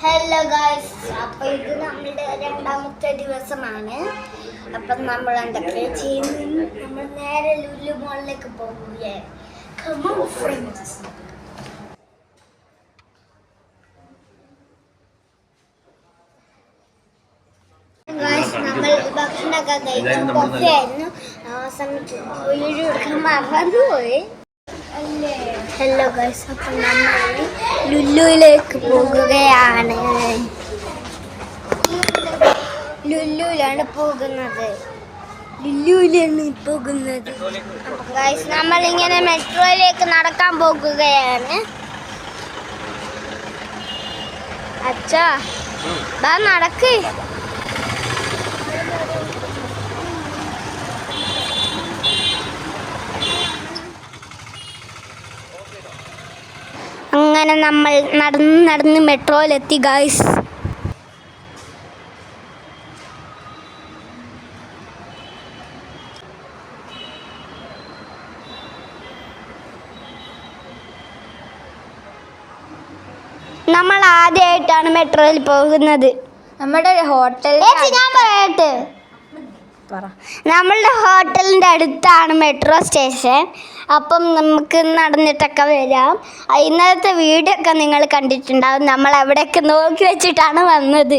Hello guys അപ്പൊ ഇത് നമ്മുടെ രണ്ടാമത്തെ ദിവസമാണ്. അപ്പൊ നമ്മൾ എന്തൊക്കെ ചെയ്യുന്നു നമ്മൾ നേരെ Lulu മോളിലേക്ക് പോകുകയെ Come on, friends. Guys, നമ്മൾ ഭക്ഷണമൊക്കെ കഴിച്ചു സമയത്ത് വീഡിയോ എടുക്കാൻ മറന്നുപോയി. ഹലോ ഗൈസ് അപ്പം നമ്മൾ ലുല്ലുവിലേക്ക് പോകുകയാണ്. ലുല്ലുവിലാണ് പോകുന്നത്. ലുല്ലുവിലാണ് പോകുന്നത്. അപ്പം ഗൈസ് നമ്മളിങ്ങനെ മെട്രോയിലേക്ക് നടക്കാൻ പോകുകയാണ്. അച്ഛാ നടക്ക്. അങ്ങനെ നമ്മൾ നടന്ന് നടന്ന് മെട്രോയിലെത്തി ഗൈസ് നമ്മൾ ആദ്യമായിട്ടാണ് മെട്രോയിൽ പോകുന്നത്. നമ്മുടെ ഹോട്ടൽ ഞാൻ പറയട്ടെ. പറ. നമ്മളുടെ ഹോട്ടലിന്റെ അടുത്താണ് മെട്രോ സ്റ്റേഷൻ. അപ്പം നമുക്ക് നടന്നിട്ടൊക്കെ വരാം. ഇന്നലത്തെ വീഡിയോ ഒക്കെ നിങ്ങൾ കണ്ടിട്ടുണ്ടാവും. നമ്മൾ അവിടെയൊക്കെ നോക്കി വെച്ചിട്ടാണ് വന്നത്.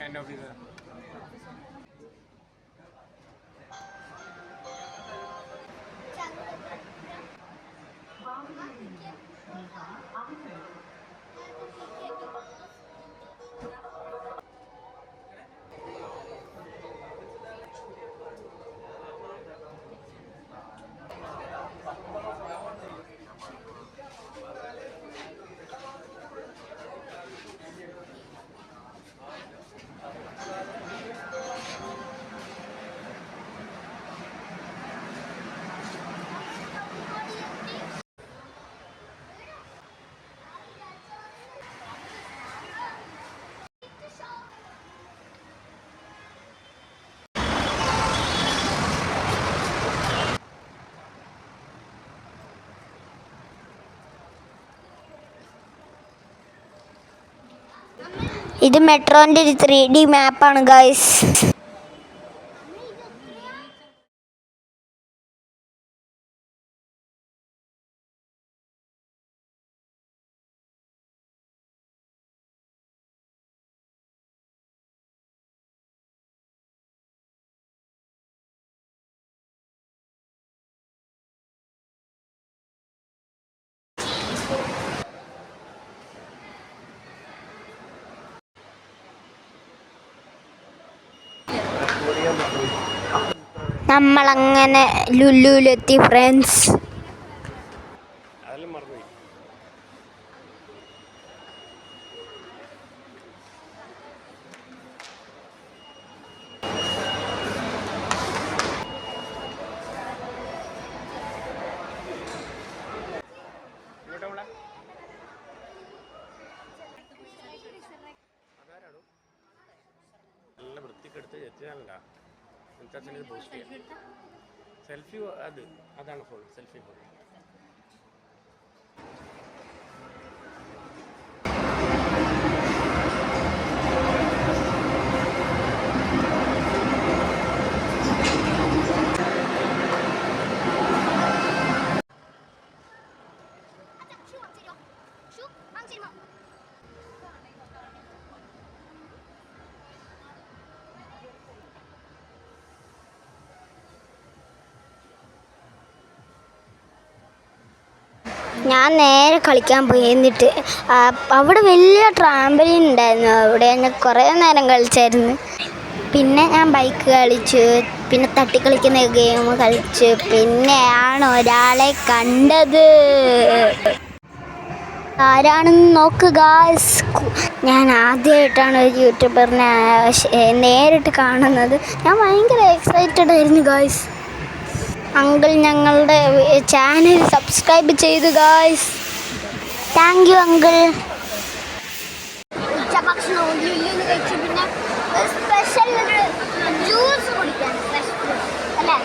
end of the ഇത് മെട്രോന്റെ ഒരു ത്രീ ഡി മാപ്പാണ് ഗായ്സ് നമ്മളങ്ങനെ ലുല്ലുലെത്തി ഫ്രണ്ട്സ് വൃത്തിക്കെടുത്ത് എത്തിയാലല്ല എനിക്കച്ഛൻ ഇത് പോസ്റ്റ് ചെയ്യാം സെൽഫി അത് അതാണ് ഫോൺ സെൽഫി ഫോൺ ഞാൻ നേരെ കളിക്കാൻ പോയി. എന്നിട്ട് അവിടെ വലിയ ട്രാമ്പലിൻ ഉണ്ടായിരുന്നു അവിടെ. ഞാൻ കുറേ നേരം കളിച്ചായിരുന്നു. പിന്നെ ഞാൻ ബൈക്ക് കളിച്ചു. പിന്നെ തട്ടിക്കളിക്കുന്ന ഗെയിം കളിച്ചു. പിന്നെയാണ് ഒരാളെ കണ്ടത്. ആരാണെന്ന് നോക്കുക ഞാൻ ആദ്യമായിട്ടാണ് ഒരു യൂട്യൂബറിനെ നേരിട്ട് കാണുന്നത്. ഞാൻ ഭയങ്കര എക്സൈറ്റഡ് ആയിരുന്നു ഗായ്സ് അങ്കിൾ ഞങ്ങളുടെ ചാനൽ സബ്സ്ക്രൈബ് ചെയ്തു ഗായ്സ് താങ്ക് യു അങ്കിൾ ഉച്ചഭക്ഷണം കഴിച്ചു പിന്നെ സ്പെഷ്യൽ ജ്യൂസ് കുടിക്കാൻ അല്ലേ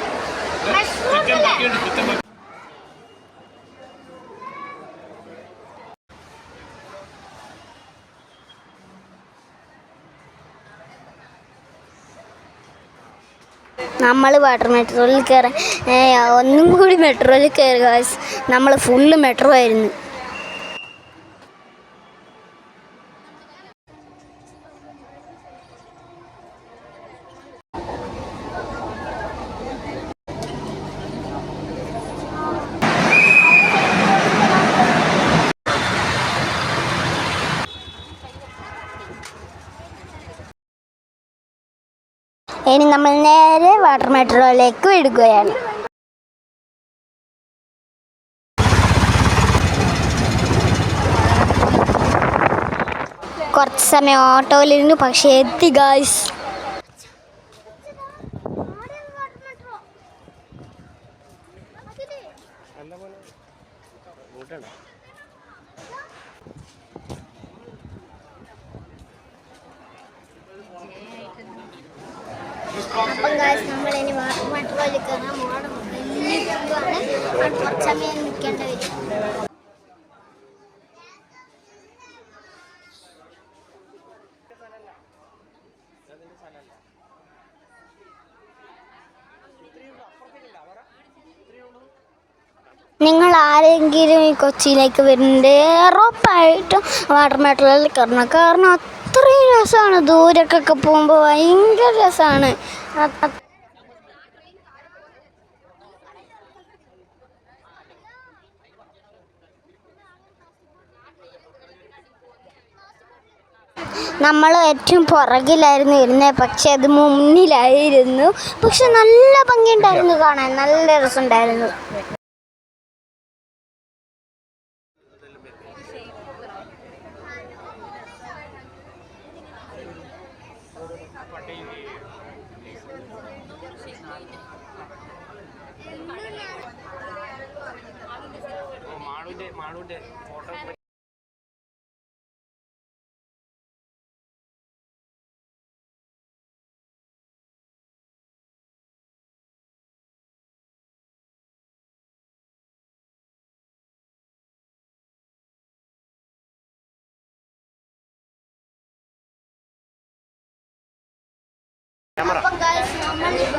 അല്ലേ നമ്മൾ വാട്ടർ മെട്രോയിൽ കയറാൻ ഒന്നും കൂടി മെട്രോയിൽ കയറുക നമ്മൾ ഫുള്ള് മെട്രോ ആയിരുന്നു. ഇനി നമ്മൾ നേരെ വാട്ടർ മെട്രോയിലേക്ക് വിടുകയാണ്. കുറച്ച് സമയം ഓട്ടോയിലിരുന്നു പക്ഷേ എത്തി ഗായ്സ് അല്ല പോലെ കൂട്ടണ്ട അപ്പം ഗായ്സ് നമ്മൾ ഇനി സമയം നിൽക്കേണ്ടി വരും. നിങ്ങൾ ആരെങ്കിലും ഈ കൊച്ചിയിലേക്ക് വരുന്നുണ്ട് ഉറപ്പായിട്ടും വാട്ടർ മെട്രോയിൽ കയറണം. കാരണം അത്രയും രസമാണ്. ദൂരക്കൊക്കെ പോകുമ്പോൾ ഭയങ്കര രസമാണ്. നമ്മൾ ഏറ്റവും പുറകിലായിരുന്നു ഇരുന്നത് പക്ഷെ അത് മുന്നിലായിരുന്നു. പക്ഷെ നല്ല ഭംഗിയുണ്ടായിരുന്നു കാണാൻ. നല്ല രസമുണ്ടായിരുന്നു.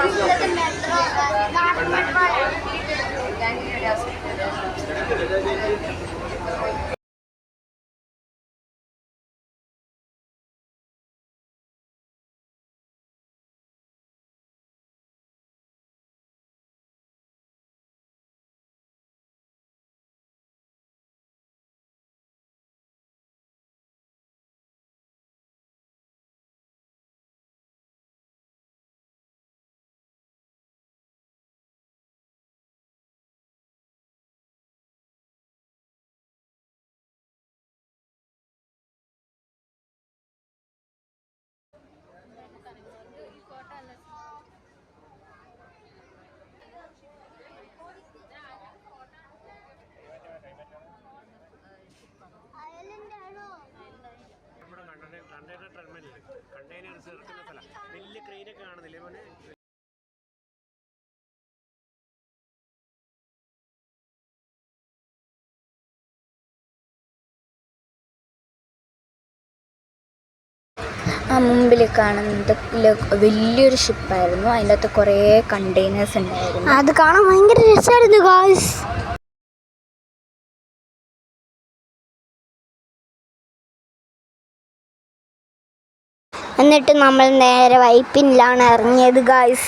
ഇതൊക്കെ ഉണ്ടായിരുന്നു ആ മുമ്പിൽ കാണുന്നത് വലിയൊരു ഷിപ്പായിരുന്നു. അതിന്റെ അകത്ത് കുറേ കണ്ടെയ്നേഴ്സ് ഉണ്ടായിരുന്നു. അത് കാണാൻ ഭയങ്കര രസമായിരുന്നു ഗായ്സ് എന്നിട്ട് നമ്മൾ നേരെ വൈപ്പിനിലാണ് ഇറങ്ങിയത് ഗായ്സ്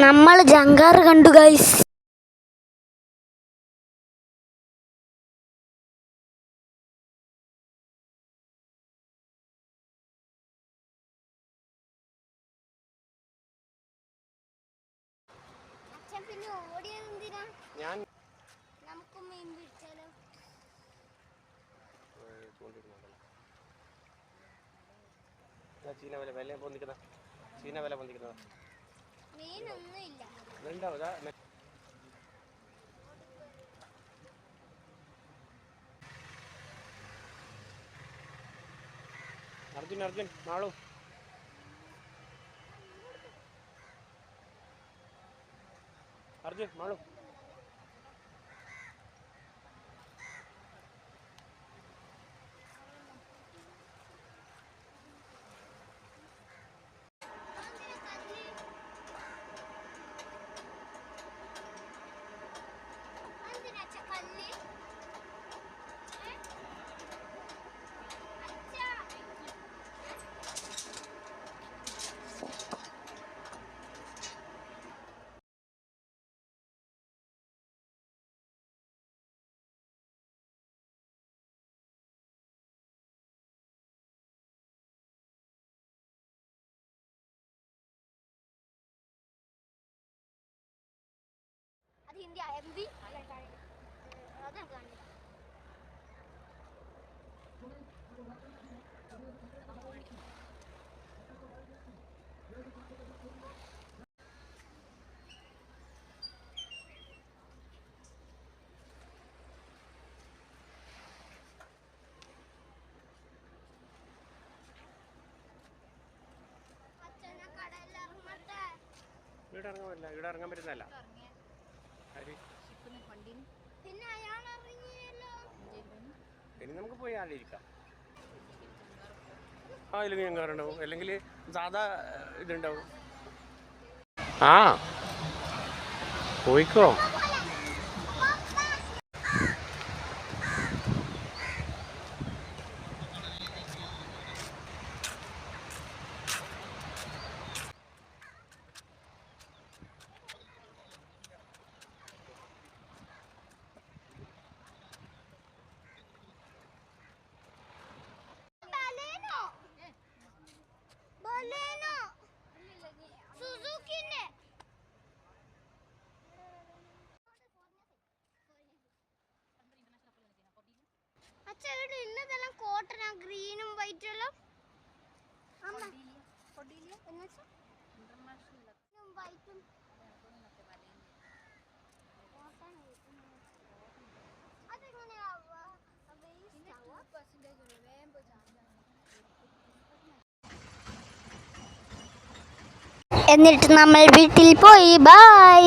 നമ്മൾ ജങ്കാർ കണ്ടു ഗൈസ് പിന്നെ ഓടിയത് എന്തിനാ? ഞാൻ നമുക്ക് മീൻ പിടിച്ചാലോ? ചീന വില വില പൊന്തിക്കുന്ന ചീന വില പൊന്തിക്കുന്നത് മീനൊന്നും ഇതുണ്ടാവും അർജുൻ അർജുൻ മാളു. അർജുൻ മാളു. ഹിന്ദി എം വി ഇവിടെ ഇറങ്ങാൻ പറ്റില്ല ഇറങ്ങാൻ പറ്റുന്നതല്ല? പിന്നെ അയാൾ ഇറങ്ങിയല്ലോ ഇനി നമുക്ക് പോയി ആലോചിക്കാം ആ അല്ലെങ്കിൽ സാധാ ഇതുണ്ടാവും. ആ പോയിക്കോ. ഇവിടെ ഇന്നതെല്ലാം കോട്ടനാ ഗ്രീനും വൈറ്റും എല്ലാം. എന്നിട്ട് നമ്മൾ വീട്ടിൽ പോയി. ബൈ